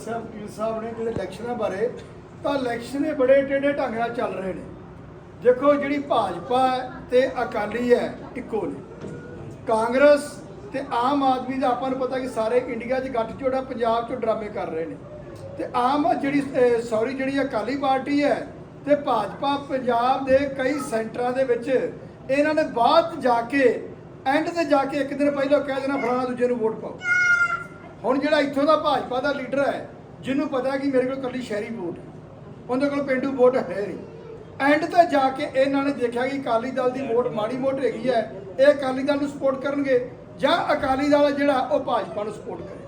ਦੱਸਿਆ ਵਕੀਲ ਸਾਹਿਬ ਨੇ ਜਿਹੜੇ ਇਲੈਕਸ਼ਨਾਂ ਬਾਰੇ ਤਾਂ ਇਲੈਕਸ਼ਨ ਇਹ ਬੜੇ ਟੇਢੇ ਢੰਗ ਨਾਲ ਚੱਲ ਰਹੇ ਨੇ। ਦੇਖੋ ਜਿਹੜੀ ਭਾਜਪਾ ਹੈ ਤੇ ਅਕਾਲੀ ਹੈ, ਇੱਕੋ ਨੇ। ਕਾਂਗਰਸ ਤੇ ਆਮ ਆਦਮੀ ਦਾ ਆਪਾਂ ਨੂੰ ਪਤਾ ਕਿ ਸਾਰੇ ਇੰਡੀਆ 'ਚ ਗੱਠਜੋੜਾ ਪੰਜਾਬ 'ਚ ਡਰਾਮੇ ਕਰ ਰਹੇ ਨੇ। ਤੇ ਆਮ ਜਿਹੜੀ ਸੌਰੀ ਜਿਹੜੀ ਅਕਾਲੀ ਪਾਰਟੀ ਹੈ ਤੇ ਭਾਜਪਾ ਪੰਜਾਬ ਦੇ ਕਈ ਸੈਂਟਰਾਂ ਦੇ ਵਿੱਚ ਇਹਨਾਂ ਨੇ ਬਾਅਦ ਜਾ ਕੇ ਐਂਡ ਤੇ ਜਾ ਕੇ ਇੱਕ ਦਿਨ ਪਹਿਲਾਂ ਕਹਿ ਦੇਣਾ ਫਲਾਣਾ ਦੂਜੇ ਨੂੰ ਵੋਟ ਪਾਓ। ਹੁਣ ਜਿਹੜਾ ਇੱਥੋਂ ਦਾ ਭਾਜਪਾ ਦਾ ਲੀਡਰ ਹੈ, ਜਿਹਨੂੰ ਪਤਾ ਕਿ ਮੇਰੇ ਕੋਲ ਕੱਲੀ ਸ਼ਹਿਰੀ ਵੋਟ ਹੈ, ਉਹਦੇ ਕੋਲ ਪਿੰਡੂ ਵੋਟ ਹੈ ਨਹੀਂ। ਐਂਡ ਤੇ ਜਾ ਕੇ ਇਹਨਾਂ ਨੇ ਦੇਖਿਆ ਕਿ ਅਕਾਲੀ ਦਲ ਦੀ ਵੋਟ ਮਾੜੀ ਮੋਟ ਹੈਗੀ ਹੈ, ਇਹ ਅਕਾਲੀ ਦਲ ਨੂੰ ਸਪੋਰਟ ਕਰਨਗੇ, ਜਾਂ ਅਕਾਲੀ ਦਲ ਜਿਹੜਾ, ਉਹ ਭਾਜਪਾ ਨੂੰ ਸਪੋਰਟ ਕਰੇਗਾ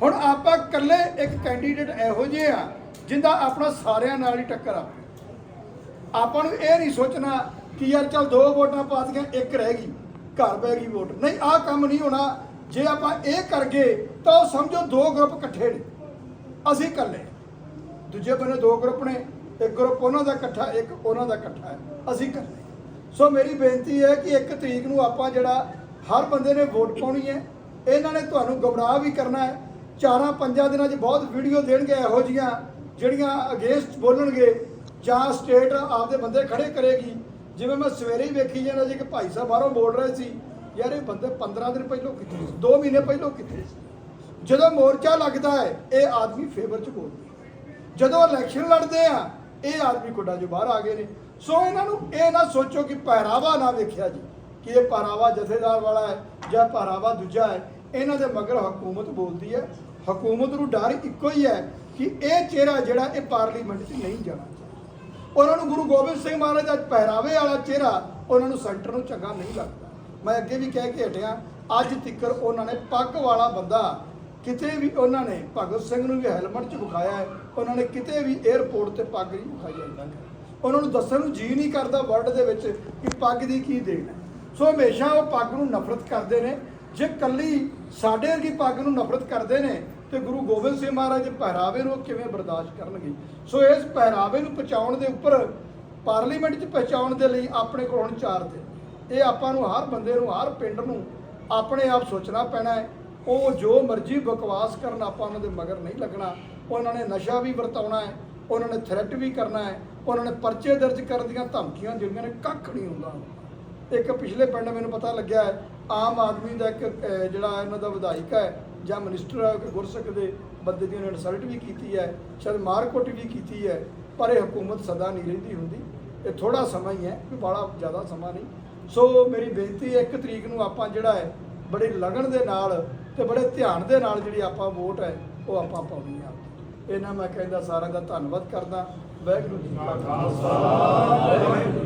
ਹੁਣ ਆਪਾਂ ਇਕੱਲੇ ਇੱਕ ਕੈਂਡੀਡੇਟ ਇਹੋ ਜਿਹੇ ਆ, ਜਿੰਦਾ ਆਪਣਾ ਸਾਰਿਆਂ ਨਾਲ ਹੀ ਟੱਕਰ ਆ। ਆਪਾਂ ਨੂੰ ਇਹ ਨਹੀਂ ਸੋਚਣਾ ਕਿ ਯਾਰ ਚੱਲ ਦੋ ਵੋਟਾਂ ਪਾਤੀਆਂ ਇੱਕ ਰਹਿ ਗਈ, ਘਰ ਪੈ ਗਈ ਵੋਟ। ਨਹੀਂ, ਆਹ ਕੰਮ ਨਹੀਂ ਹੋਣਾ। ਜੇ ਆਪਾਂ ਇਹ ਕਰ ਗਏ ਤਾਂ ਉਹ ਸਮਝੋ ਦੋ ਗਰੁੱਪ ਇਕੱਠੇ ਨੇ। ਅਸੀਂ ਇਕੱਲੇ ਦੂਜੇ ਬੰਨੇ ਦੋ ਗਰੁੱਪ ਨੇ, ਇੱਕ ਗਰੁੱਪ ਉਹਨਾਂ ਦਾ ਇਕੱਠਾ, ਇੱਕ ਉਹਨਾਂ ਦਾ ਇਕੱਠਾ ਹੈ। ਅਸੀਂ ਇਕੱਲੇ ਸੋ ਮੇਰੀ ਬੇਨਤੀ ਹੈ ਕਿ ਇੱਕ ਤਰੀਕ ਨੂੰ ਆਪਾਂ ਜਿਹੜਾ ਹਰ ਬੰਦੇ ਨੇ ਵੋਟ ਪਾਉਣੀ ਹੈ, ਇਹਨਾਂ ਨੇ ਤੁਹਾਨੂੰ ਗਮਰਾਹ ਵੀ ਕਰਨਾ ਹੈ। ਚਾਰਾਂ ਪੰਜਾਂ ਦਿਨਾਂ 'ਚ ਬਹੁਤ ਵੀਡੀਓ ਦੇਣਗੇ ਇਹੋ ਜੀਆਂ ਜਿਹੜੀਆਂ ਅਗੇਂਸਟ ਬੋਲਣਗੇ ਜਾਂ ਸਟੇਟ ਆਪਦੇ ਬੰਦੇ ਖੜੇ ਕਰੇਗੀ। ਜਿਵੇਂ ਮੈਂ ਸਵੇਰੇ ਹੀ ਵੇਖੀ ਜਾਂਦਾ ਜੀ ਕਿ ਭਾਈ ਸਾਹਿਬ ਬਾਹਰੋਂ ਬੋਲ ਰਹੇ ਸੀ ਯਾਰ ਇਹ ਬੰਦੇ 15 ਦਿਨ ਪਹਿਲਾਂ ਕਿੱਥੇ ਸੀ 2 ਮਹੀਨੇ ਪਹਿਲਾਂ ਕਿੱਥੇ ਸੀ ਜਦੋਂ ਮੋਰਚਾ ਲੱਗਦਾ ਹੈ, ਇਹ ਆਦਮੀ ਫੇਵਰ 'ਚ ਬੋਲਦੇ ਜਦੋਂ ਇਲੈਕਸ਼ਨ ਲੜਦੇ ਆ, ਇਹ ਆਦਮੀ ਕੋਡਾ ਜੋ ਬਾਹਰ ਆ ਗਏ ਨੇ। ਸੋ ਇਹਨਾਂ ਨੂੰ ਇਹ ਨਾ ਸੋਚੋ ਕਿ ਪਹਿਰਾਵਾ ਨਾ ਵੇਖਿਆ ਜੀ, ਕਿ ਇਹ ਪਹਿਰਾਵਾ ਜਥੇਦਾਰ ਵਾਲਾ ਹੈ ਜਾਂ ਪਹਿਰਾਵਾ ਦੂਜਾ ਹੈ। ਇਹਨਾਂ ਦੇ ਮਗਰ ਹਕੂਮਤ ਬੋਲਦੀ ਹੈ। ਹਕੂਮਤ ਨੂੰ ਡਰ ਇੱਕੋ ਹੀ ਹੈ ਕਿ ਇਹ ਚਿਹਰਾ ਜਿਹੜਾ ਇਹ ਪਾਰਲੀਮੈਂਟ 'ਚ ਨਹੀਂ ਜਾਣਾ ਉਹਨਾਂ ਨੂੰ ਗੁਰੂ ਗੋਬਿੰਦ ਸਿੰਘ ਮਹਾਰਾਜ ਦਾ ਪਹਿਰਾਵੇ ਵਾਲਾ ਚਿਹਰਾ ਉਹਨਾਂ ਨੂੰ ਸੈਂਟਰ ਨੂੰ ਚੰਗਾ ਨਹੀਂ ਲੱਗਦਾ। ਮੈਂ ਅੱਗੇ ਵੀ ਕਹਿ ਕੇ ਹਟਿਆ, ਅੱਜ ਤੱਕਰ ਉਹਨਾਂ ਨੇ ਪੱਗ ਵਾਲਾ ਬੰਦਾ, ਕਿਤੇ ਵੀ ਉਹਨਾਂ ਨੇ ਭਗਤ ਸਿੰਘ ਨੂੰ ਵੀ ਹੈਲਮਟ 'ਚ ਵਿਖਾਇਆ ਹੈ, ਉਹਨਾਂ ਨੇ ਕਿਤੇ ਵੀ 에ਅਰਪੋਰਟ ਤੇ ਪੱਗ ਨਹੀਂ ਵਿਖਾਈ ਜਾਂਦਾ ਉਹਨਾਂ ਨੂੰ ਦੱਸਣ ਨੂੰ ਜੀ ਨਹੀਂ ਕਰਦਾ ਵਰਲਡ ਦੇ ਵਿੱਚ ਕਿ ਪੱਗ ਦੀ ਕੀ ਦੇਣ ਹੈ। ਸੋ ਹਮੇਸ਼ਾ ਉਹ ਪੱਗ ਨੂੰ ਨਫ਼ਰਤ ਕਰਦੇ ਨੇ। ਜੇ ਕੱਲੀ ਸਾਡੇ ਵਰਗੀ ਪੱਗ ਨੂੰ ਨਫ਼ਰਤ ਕਰਦੇ ਨੇ, ਤੇ ਗੁਰੂ ਗੋਬਿੰਦ ਸਿੰਘ ਮਹਾਰਾਜ ਦੇ ਪਹਿਰਾਵੇ ਨੂੰ ਉਹ ਕਿਵੇਂ ਬਰਦਾਸ਼ਤ ਕਰਨਗੇ? ਸੋ ਇਸ ਪਹਿਰਾਵੇ ਨੂੰ ਪਹੁੰਚਾਉਣ ਦੇ ਉੱਪਰ ਪਾਰਲੀਮੈਂਟ 'ਚ ਪਹੁੰਚਾਉਣ ਦੇ ਲਈ ਆਪਣੇ ਕੋਲ ਹੁਣ ਚਾਰ ਦਿਨ ਇਹ ਆਪਾਂ ਨੂੰ ਹਰ ਬੰਦੇ ਨੂੰ, ਹਰ ਪਿੰਡ ਨੂੰ ਆਪਣੇ ਆਪ ਸੋਚਣਾ ਪੈਣਾ ਹੈ। ਉਹ ਜੋ ਮਰਜ਼ੀ ਬਕਵਾਸ ਕਰਨ ਆਪਾਂ ਉਹਨਾਂ ਦੇ ਮਗਰ ਨਹੀਂ ਲੱਗਣਾ। ਉਹਨਾਂ ਨੇ ਨਸ਼ਾ ਵੀ ਵਰਤਾਉਣਾ ਹੈ, ਉਹਨਾਂ ਨੇ ਥ੍ਰੈਟ ਵੀ ਕਰਨਾ ਹੈ, ਉਹਨਾਂ ਨੇ ਪਰਚੇ ਦਰਜ ਕਰਨ ਦੀਆਂ ਧਮਕੀਆਂ ਜਿਹੜੀਆਂ ਨੇ ਕੱਖ ਨਹੀਂ ਹੁੰਦਾ। ਇੱਕ ਪਿਛਲੇ ਪਿੰਡ ਮੈਨੂੰ ਪਤਾ ਲੱਗਿਆ ਹੈ, ਆਮ ਆਦਮੀ ਦਾ ਇੱਕ ਜਿਹੜਾ ਇਹਨਾਂ ਦਾ ਵਿਧਾਇਕ ਹੈ, ਜਾਂ ਮਿਨਿਸਟਰ ਹੈ ਕਿ ਗੁਰਸਿੱਖ ਦੇ ਬੰਦੇ ਦੀ ਉਹਨੇ ਇਨਸਲਟ ਵੀ ਕੀਤੀ ਹੈ, ਸ਼ਾਇਦ ਮਾਰਕੁੱਟ ਵੀ ਕੀਤੀ ਹੈ, ਪਰ ਇਹ ਹਕੂਮਤ ਸਦਾ ਨਹੀਂ ਰਹਿੰਦੀ ਹੁੰਦੀ। ਇਹ ਥੋੜਾ ਸਮਾਂ ਹੀ ਹੈ ਕੋਈ ਬੜਾ ਜ਼ਿਆਦਾ ਸਮਾਂ ਨਹੀਂ। ਸੋ ਮੇਰੀ ਬੇਨਤੀ ਹੈ, ਇੱਕ ਤਰੀਕ ਨੂੰ ਆਪਾਂ ਜਿਹੜਾ ਹੈ, ਬੜੇ ਲਗਨ ਦੇ ਨਾਲ ਤੇ ਬੜੇ ਧਿਆਨ ਦੇ ਨਾਲ ਜਿਹੜੀ ਆਪਾਂ ਵੋਟ ਹੈ, ਉਹ ਆਪਾਂ ਪਾਉਣੀ ਆ। ਇਹਨਾਂ ਮੈਂ ਕਹਿੰਦਾ ਸਾਰਿਆਂ ਦਾ ਧੰਨਵਾਦ ਕਰਦਾ। ਵਾਹਿਗੁਰੂ ਜੀ ਕਾ ਖਾਲਸਾ ਵਾਹਿਗੁਰੂ